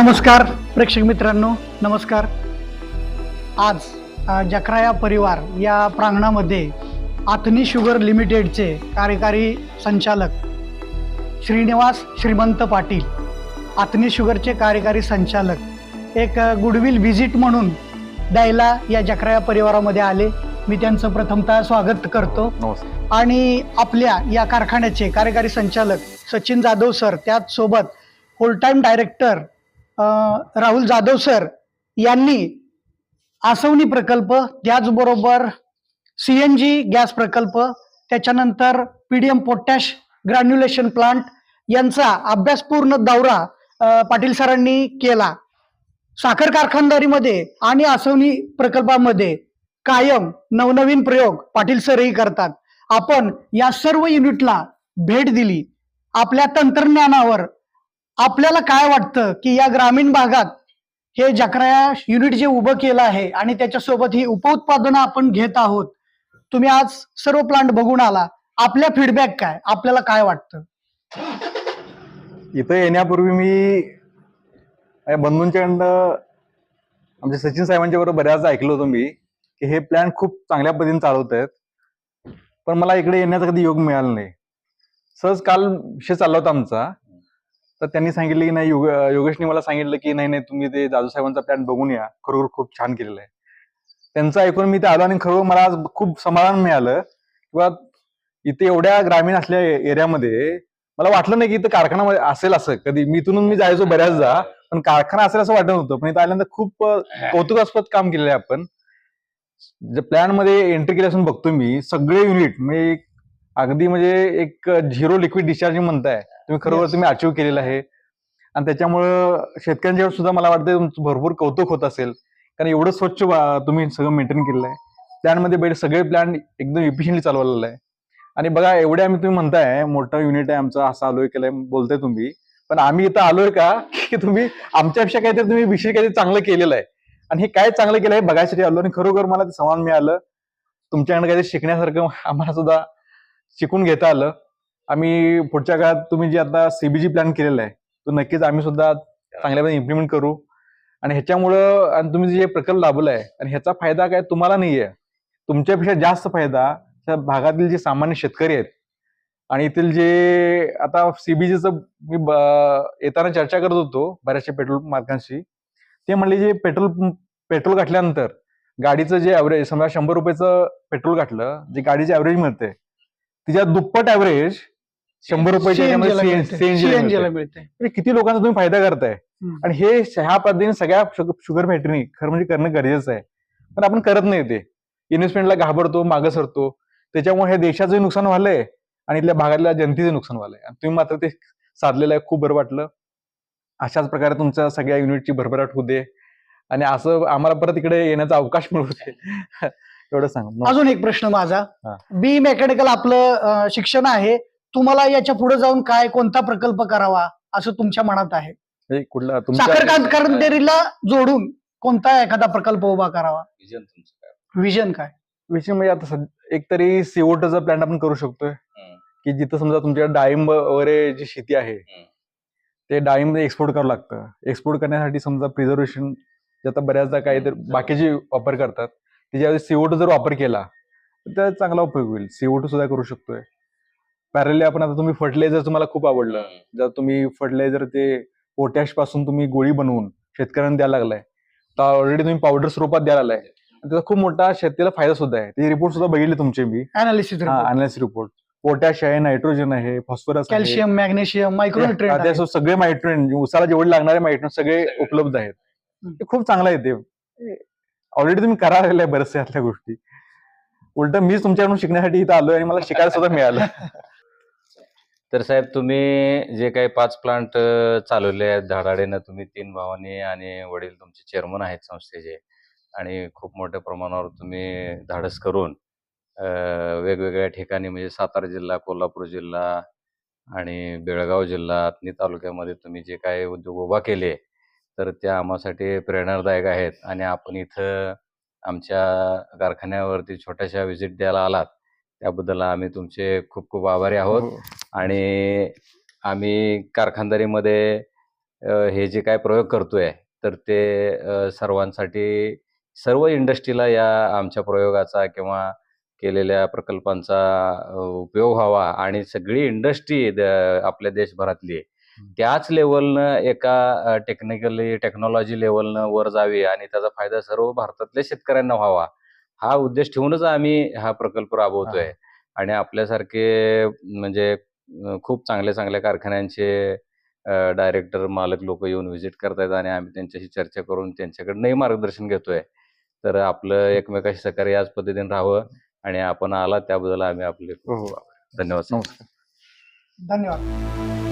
नमस्कार प्रेक्षक मित्रांनो नमस्कार. आज जकराया परिवार या प्रांगणामध्ये आथनी शुगर लिमिटेडचे कार्यकारी संचालक श्रीनिवास श्रीमंत पाटील आथनी शुगरचे कार्यकारी संचालक एक गुडविल व्हिजिट म्हणून द्यायला या जकराया परिवारामध्ये आले. मी त्यांचं प्रथमतः स्वागत करतो. आणि आपल्या या कारखान्याचे कार्यकारी संचालक सचिन जाधव सर त्याचसोबत whole time director Rahul Jadhav sir यांनी आसवनी प्रकल्प त्याचबरोबर सी एन जी गॅस प्रकल्प त्याच्यानंतर P D M potash granulation plant यांचा अभ्यासपूर्ण दौरा पाटील सरांनी केला. साखर कारखानदारीमध्ये आणि आसवनी प्रकल्पामध्ये कायम नवनवीन प्रयोग पाटील सरही करतात. आपण या सर्व युनिटला भेट दिली. आपल्या तंत्रज्ञानावर आपल्याला काय वाटतं की या ग्रामीण भागात हे जकराया युनिट जे उभं केलं आहे आणि त्याच्यासोबत ही उपउत्पादनं आपण घेत आहोत तुम्ही आज सर्व प्लांट बघून आला. आपल्या फीडबॅक काय? आपल्याला काय वाटतं? इथं येण्यापूर्वी मी बंधूंच्याकडनं आमच्या सचिन साहेबांच्या बरोबर बऱ्याच ऐकलं होतं मी की हे प्लॅन खूप चांगल्या पद्धतीने चालवत आहेत. पण मला इकडे येण्याचा कधी योग मिळाला नाही. सहज काल विषय चालला होता आमचा. तर त्यांनी सांगितलं की नाही योग योगेशने मला सांगितलं की नाही नाही तुम्ही ते दादू साहेबांचा प्लॅन बघून या. खरोखर खूप छान केलेलं आहे. त्यांचं ऐकून मी ते आलो आणि खरोखर मला आज खूप समाधान मिळालं. किंवा इथे एवढ्या ग्रामीण असल्या एरियामध्ये मला वाटलं नाही की इथं कारखाना असेल असं. कधी मी इथून मी जायचो बऱ्याचदा पण कारखाना असेल असं वाटत होतं पण इथं आल्यानंतर खूप कौतुकास्पद काम केलेलं आहे आपण. प्लॅनमध्ये एंट्री केल्यापासून बघतो मी सगळे युनिट म्हणजे अगदी म्हणजे एक झिरो लिक्विड डिस्चार्जिंग म्हणताय. तुम्ही खरोखर. तुम्ही अचीव्ह केलेलं आहे. आणि त्याच्यामुळं शेतकऱ्यांच्या सुद्धा मला वाटतं तुमचं भरपूर कौतुक होत असेल. कारण एवढं स्वच्छ तुम्ही सगळं मेंटेन केलेलं आहे. प्लॅनमध्ये बैठ सगळे प्लॅन एकदम इफिशियंटली चालवलेलं आहे. आणि बघा एवढे आम्ही तुम्ही म्हणताय मोठं युनिट आहे आमचं असं आलोय केलंय बोलताय तुम्ही. पण आम्ही इथं आलोय का की तुम्ही आमच्यापेक्षा काहीतरी तुम्ही विषय काहीतरी चांगलं केलेलं आहे. आणि हे काय चांगलं केलं आहे बघायसाठी आलो आणि खरोखर मला ते समाधान मिळालं. तुमच्याकडे काहीतरी शिकण्यासारखं आम्हाला सुद्धा शिकून घेता आलं. आम्ही पुढच्या काळात तुम्ही जे आता सीबीजी प्लॅन केलेला आहे तो नक्कीच आम्ही सुद्धा चांगल्यापणे इम्प्लिमेंट करू. आणि ह्याच्यामुळं आणि तुम्ही जे प्रकल्प राबवलाय आणि ह्याचा फायदा काय तुम्हाला नाहीये. तुमच्यापेक्षा जास्त फायदा त्या भागातील जे सामान्य शेतकरी आहेत. आणि येथील जे आता सीबीजीचं मी येताना चर्चा करत होतो बऱ्याचशा पेट्रोल मार्कांशी ते म्हणले जे पेट्रोल पेट्रोल घातल्यानंतर गाडीचं जे ॲव्हरेज समजा शंभर रुपयाचं पेट्रोल घातलं जे गाडीचे ॲव्हरेज मिळते तिच्या दुप्पट ॲव्हरेज शंभर मिळते. मिळते. म्हणजे किती लोकांचा तुम्ही फायदा करताय. आणि हे ह्या पद्धतीने सगळ्या शुग- शुगर फॅक्टरी खरं म्हणजे करणं गरजेचं आहे. पण आपण करत नाही ते. इन्व्हेस्टमेंटला घाबरतो मागं सरतो. त्याच्यामुळे हे देशाचं नुकसान व्हायलंय आणि इथल्या भागातल्या जनतेचं नुकसान व्हायलंय आणि तुम्ही मात्र ते साधलेलं आहे खूप बरं वाटलं. अशाच प्रकारे तुमच्या सगळ्या युनिटची भरभराट होऊ दे. आणि असं आम्हाला परत इकडे येण्याचा अवकाश मिळू दे. एवढं सांग. अजून एक प्रश्न माझा. बी मेकॅनिकल आपलं शिक्षण आहे. तुम्हाला याच्यापुढे जाऊन काय कोणता प्रकल्प करावा असं तुमच्या मनात आहे? कुठला साखर तुमच्या कारखानदारीला जोडून कोणता एखादा प्रकल्प उभा करावा? विजन तुमचं काय? विजन काय? विषय म्हणजे आता एक तरी सीओटचा प्लॅन आपण करू शकतोय. की जिथं समजा तुमच्या डाळिंब वगैरे जी शेती आहे. ते डाळिंब एक्सपोर्ट करावं लागतं. एक्सपोर्ट करण्यासाठी समजा प्रिझर्वेशन जे आता बऱ्याचदा काहीतरी हम्म. बाकीचे वापर करतात त्याच्यावर सीओटो जर वापर केला तर त्याचा चांगला उपयोग होईल. सीओटो सुद्धा करू शकतोय. पॅरली आपण आता तुम्ही फर्टिलायझर तुम्हाला खूप आवडलं. जर तुम्ही फर्टिलायझर ते पोटॅशपासून तुम्ही गोळी बनवून शेतकऱ्यांना द्यायला लागलाय. तर ऑलरेडी तुम्ही पावडर स्वरूपात द्यायला लागलाय. आणि त्याचा खूप मोठा शेतीला फायदा सुद्धा आहे. त्याचे रिपोर्ट सुद्धा बघितले तुमचे मी. अनालिसिस हा अनालिसिस रिपोर्ट पोटॅश आहे नायट्रोजन आहे फॉस्फरस कॅल्शियम मॅग्नेशियम मायक्रोन्युट्रिएंट त्यासोबत सगळे मायट्रोन उसाला जेवढे लागणारे मायट्रोन सगळे सगळे. उपलब्ध आहेत. ते खूप चांगलं आहे ते. ऑलरेडी तुम्ही करायला आहे बऱ्याचशा गोष्टी. उलट मीच तुमच्याकडून शिकण्यासाठी इथं आलोय आणि मला शिकायला सुद्धा मिळालं. तर साहेब तुम्ही जे काही पाच प्लांट चालवले आहेत धाडाडीनं तुम्ही तीन भावांनी आणि वडील तुमचे चेअरमन आहेत संस्थेचे आणि खूप मोठ्या प्रमाणावर तुम्ही धाडस करून वेगवेगळ्या ठिकाणी म्हणजे सातारा जिल्हा कोल्हापूर जिल्हा आणि बेळगाव जिल्हा अथणी तालुक्यामध्ये तुम्ही जे काही उद्योग उभा केले तर त्या आम्हासाठी प्रेरणादायक आहेत. आणि आपण इथं आमच्या कारखान्यावरती छोट्याशा व्हिजिट द्यायला आलात. त्याबद्दल आम्ही तुमचे खूप खूप आभारी आहोत. हो. आणि आम्ही कारखानदारीमध्ये हे जे काय प्रयोग करतोय तर ते सर्वांसाठी सर्व इंडस्ट्रीला या आमच्या प्रयोगाचा किंवा केलेल्या प्रकल्पांचा उपयोग व्हावा आणि सगळी इंडस्ट्री आपल्या देशभरातली त्याच लेवलनं एका टेक्निकली टेक्नॉलॉजी लेवलनं वर जावी आणि त्याचा फायदा सर्व भारतातल्या शेतकऱ्यांना व्हावा. हा उद्देश ठेवूनच आम्ही हा प्रकल्प राबवतोय. आणि आपल्यासारखे म्हणजे खूप चांगल्या चांगल्या कारखान्यांचे डायरेक्टर मालक लोक येऊन व्हिजिट करतायत आणि आम्ही त्यांच्याशी चर्चा करून त्यांच्याकडनंही मार्गदर्शन घेतोय. तर आपलं एकमेकाशी सहकार्य याच पद्धतीने राहावं आणि आपण आला त्याबद्दल आम्ही आपले हो. धन्यवाद. नमस्कार. धन्यवाद.